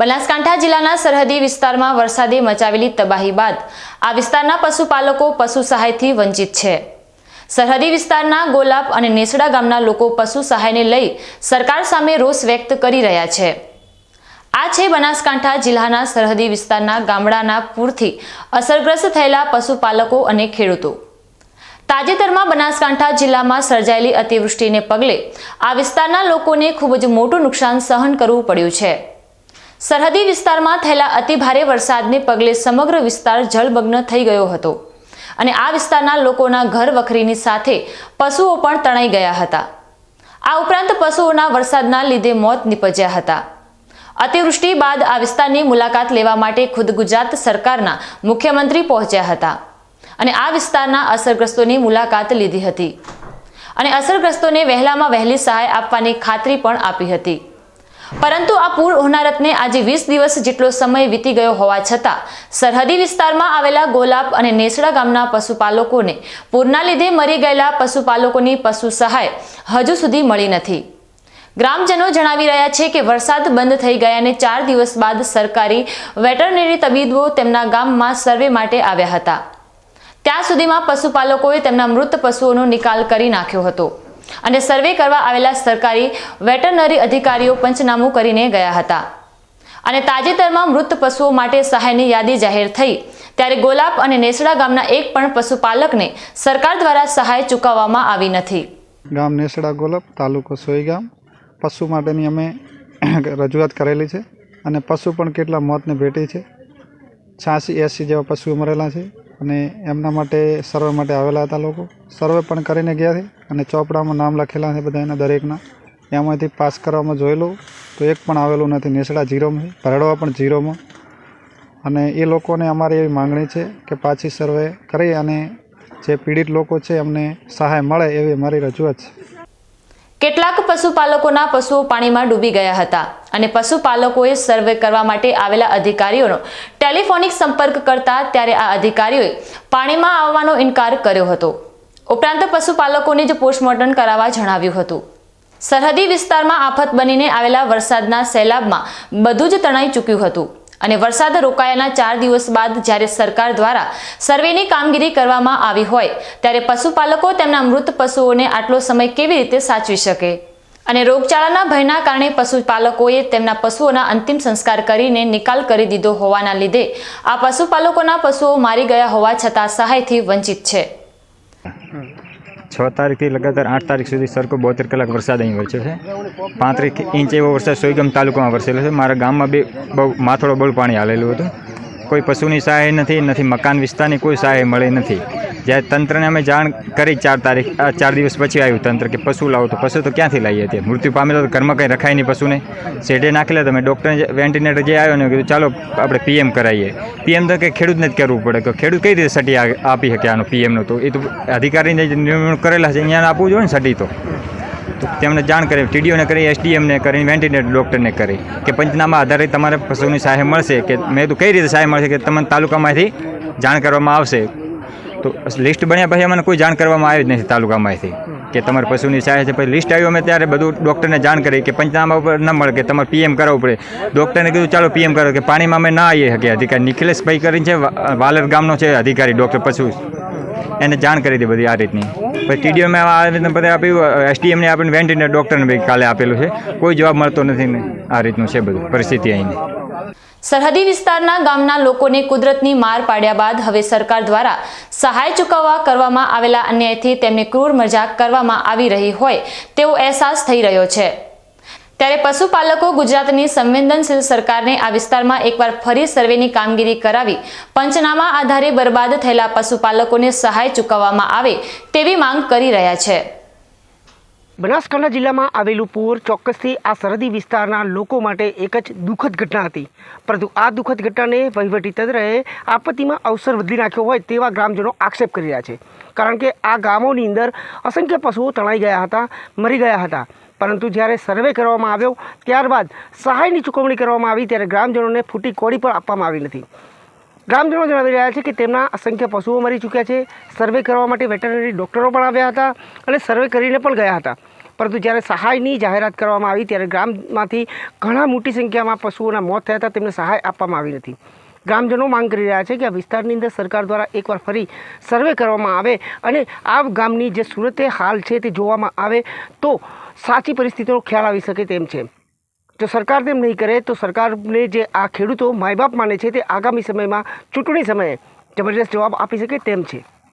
બનાસકાંઠા જિલ્લાના સરહદી વિસ્તારમાં વરસાદે મચાવેલી તબાહી બાદ આ વિસ્તારના પશુપાલકો પશુ સહાયથી વંચિત છે. સરહદી વિસ્તારના ગોલાપ અને નેસડા ગામના લોકો પશુ સહાયને લઈ સરકાર સામે રોષ વ્યક્ત કરી રહ્યા છે. આ છે બનાસકાંઠા જિલ્લાના સરહદી વિસ્તારના ગામડાના પૂરથી અસરગ્રસ્ત થયેલા પશુપાલકો અને ખેડૂતો. તાજેતરમાં બનાસકાંઠા જિલ્લામાં સર્જાયેલી અતિવૃષ્ટિને પગલે આ વિસ્તારના લોકોને ખૂબ જ મોટું નુકસાન સહન કરવું પડ્યું છે. સરહદી વિસ્તારમાં થયેલા અતિભારે વરસાદને પગલે સમગ્ર વિસ્તાર જળમગ્ન થઈ ગયો હતો. અને આ વિસ્તારના લોકોના ઘર વખરીની સાથે પશુઓ પણ તણાઈ ગયા હતા. આ ઉપરાંત પશુઓના વરસાદના લીધે મોત નીપજ્યા હતા. અતિવૃષ્ટિ બાદ આ વિસ્તારની મુલાકાત લેવા માટે ખુદ ગુજરાત સરકારના મુખ્યમંત્રી પહોંચ્યા હતા અને આ વિસ્તારના અસરગ્રસ્તોની મુલાકાત લીધી હતી. અને અસરગ્રસ્તોને વહેલામાં વહેલી સહાય આપવાની ખાતરી પણ આપી હતી. પરંતુ આ પૂર હોનારતને આજે વીસ દિવસ જેટલો સમય વીતી ગયો હોવા છતાં, સરહદી વિસ્તારમાં આવેલા ગોલાપ અને નેસડા ગામના પશુપાલકોને પૂરના લીધે મરી ગયેલા પશુપાલકોની પશુ સહાય હજુ સુધી મળી નથી. ગ્રામજનો જણાવી રહ્યા છે કે વરસાદ બંધ થઈ ગયાને ચાર દિવસ બાદ સરકારી વેટરનરી તબીબો તેમના ગામમાં સર્વે માટે આવ્યા હતા. ત્યાં સુધીમાં પશુપાલકોએ તેમના મૃત પશુઓનો નિકાલ કરી નાખ્યો હતો. અને સર્વે કરવા આવેલા સરકારી વેટરનરી અધિકારીઓ પંચનામું કરીને ગયા હતા. અને તાજેતરમાં મૃત પશુઓ માટે સહાયની યાદી જાહેર થઈ. ત્યારે ગોલાપ અને નેસડા ગામના એક પણ પશુપાલકને સરકાર દ્વારા સહાય ચૂકવવામાં આવી નથી. ગામ નેસડા ગોલાપ તાલુકો સોઈ ગામ. પશુ માટેની અમે રજૂઆત કરેલી છે. અને પશુ પણ કેટલા મોતને ભેટી છે. છ્યાસી, એંસી જેવા પશુઓ મરેલા છે. અને એમના માટે સર્વે માટે આવેલા હતા લોકો. સર્વે પણ કરીને ગયા છે અને ચોપડામાં નામ લખેલા છે બધા એના દરેકના. એમાંથી પાસ કરવામાં જોયેલું તો એક પણ આવેલું નથી. નેસડા જીરોમાં ભરડવા પણ જીરોમાં. અને એ લોકોને અમારી એવી માંગણી છે કે પાછી સર્વે કરી અને જે પીડિત લોકો છે એમને સહાય મળે એવી અમારી રજૂઆત છે. કેટલાક પશુપાલકોના પશુઓ પાણીમાં ડૂબી ગયા હતા અને પશુપાલકોએ સર્વે કરવા માટે આવેલા અધિકારીઓનો ટેલિફોનિક સંપર્ક કરતા ત્યારે આ અધિકારીઓએ પાણીમાં આવવાનો ઇનકાર કર્યો હતો. ઉપરાંત પશુપાલકોને જ પોસ્ટમોર્ટમ કરાવવા જણાવ્યું હતું. સરહદી વિસ્તારમાં આફત બનીને આવેલા વરસાદના સૈલાબમાં બધું જ તણાઈ ચૂક્યું હતું. અને વરસાદ રોકાયાના ચાર દિવસ બાદ જ્યારે સરકાર દ્વારા સર્વેની કામગીરી કરવામાં આવી હોય, ત્યારે પશુપાલકો તેમના મૃત પશુઓને આટલો સમય કેવી રીતે સાચવી શકે? અને રોગચાળાના ભયના કારણે પશુપાલકોએ તેમના પશુઓના અંતિમ સંસ્કાર કરીને નિકાલ કરી દીધો હોવાના લીધે આ પશુપાલકોના પશુઓ મારી ગયા હોવા છતાં સહાયથી વંચિત છે. છ તારીખથી લગાતાર આઠ તારીખ સુધી સરખો બોતેર કલાક વરસાદ અહીં વરસ્યો છે. પાંત્રીસ ઇંચ એવો વરસાદ સોઈગામ તાલુકામાં વરસેલો છે. મારા ગામમાં બી બહુ માથોડો બહુ પાણી હાલેલું હતું. કોઈ પશુની સહાય નથી નથી મકાન વિસ્તારની કોઈ સહાય મળી નથી. જ્યારે તંત્રને અમે જાણ કરી ચાર તારીખ ચાર દિવસ પછી આવ્યું તંત્ર કે પશુ લાવો તો પશુ તો ક્યાંથી લાવીએ તે મૃત્યુ પામેલો તો ઘરમાં કંઈ રખાય નહીં પશુને. શેઢે નાખેલા તમે ડૉક્ટરને વેન્ટિલેટર જે આવ્યો ને કીધું, ચાલો, આપણે પીએમ કરાવીએ પીએમ તો કે ખેડૂતને જ કરવું પડે કે ખેડૂત કઈ રીતે સટી આપી શકે આનો પીએમનો તો? એ તો અધિકારીને જે નિમણૂક કરેલા છે અહીંયા આપવું જોઈએ ને સટી તો. તો તેમણે જાણ કરી ટીડીઓને કરી એસડીએમને કરી વેન્ટિલેટર ડૉક્ટરને કરી કે પંચનામા આધારે તમારે પશુની સહાય મળશે કે મેં તો કઈ રીતે સહાય મળશે કે તમને તાલુકામાંથી જાણ કરવામાં આવશે? તો લિસ્ટ બન્યા પછી અમને કોઈ જાણ કરવામાં આવી જ નથી તાલુકામાંથી. કે તમારે પશુની સહાય છે, પછી લિસ્ટ આવ્યું અમે ત્યારે બધું ડૉક્ટરને જાણ કરી કે પંચનામા ઉપર ન મળે, કે તમારે પીએમ કરાવવું પડે. ડૉક્ટરને કીધું, ચાલો પીએમ કરો. કે પાણીમાં અમે ના આવીએ શકીએ. અધિકારી નિખિલેશભાઈ કરીને છે વાલર ગામનો છે અધિકારી, ડૉક્ટર પશુ. એને જાણ કરી હતી બધી આ રીતની. પછી ટીડીઓમે આ રીતના બધા આપ્યું, એસડીએમને આપણને વેન્ટિલેટર ડૉક્ટરને કાલે આપેલું છે. કોઈ જવાબ મળતો નથી ને આ રીતનું છે બધું પરિસ્થિતિ અહીંની. સરહદી વિસ્તારના ગામના લોકોને કુદરતની માર પાડ્યા બાદ હવે સરકાર દ્વારા સહાય ચૂકવવા કરવામાં આવેલા અન્યાયથી તેમને ક્રૂર મજાક કરવામાં આવી રહી હોય તેવો અહેસાસ થઈ રહ્યો છે. ત્યારે પશુપાલકો ગુજરાતની સંવેદનશીલ સરકારને આ વિસ્તારમાં એકવાર ફરી સર્વેની કામગીરી કરાવી પંચનામા આધારે બરબાદ થયેલા પશુપાલકોને સહાય ચૂકવવામાં આવે તેવી માંગ કરી રહ્યા છે. બનાસકાંઠા જિલ્લામાં આવેલું પૂર ચોક્કસથી આ સરહદી વિસ્તારના લોકો માટે એક જ દુઃખદ ઘટના હતી. પરંતુ આ દુઃખદ ઘટનાને વહીવટી તંત્રએ આપત્તિમાં અવસર બદલી નાખ્યો હોય તેવા ગ્રામજનો આક્ષેપ કરી રહ્યા છે. કારણ કે આ ગામોની અંદર અસંખ્ય પશુઓ તણાઈ ગયા હતા, મરી ગયા હતા. પરંતુ જ્યારે સર્વે કરવામાં આવ્યો, ત્યારબાદ સહાયની ચૂકવણી કરવામાં આવી ત્યારે ગ્રામજનોને ફૂટી કોડી પણ આપવામાં આવી નથી. ગ્રામજનો જણાવી રહ્યા છે કે તેમના અસંખ્ય પશુઓ મરી ચૂક્યા છે. સર્વે કરવા માટે વેટરનરી ડૉક્ટરો પણ આવ્યા હતા અને સર્વે કરીને પણ ગયા હતા. પરંતુ જ્યારે સહાયની જાહેરાત કરવામાં આવી ત્યારે ગ્રામમાંથી ઘણા મોટી સંખ્યામાં પશુઓના મોત થયા હતા, તેમને સહાય આપવામાં આવી નથી. ગ્રામજનો માંગ કરી રહ્યા છે કે આ વિસ્તારની અંદર સરકાર દ્વારા એકવાર ફરી સર્વે કરવામાં આવે અને આ ગામની જે સુરતે હાલ છે તે જોવામાં આવે તો સાચી પરિસ્થિતિનો ખ્યાલ આવી શકે તેમ છે. જો સરકાર તેમ નહીં કરે તો સરકારને જે આ ખેડૂતો માયબાપ માને છે તે આગામી સમયમાં ચૂંટણી સમયે જબરજસ્ત જવાબ આપી શકે તેમ છે.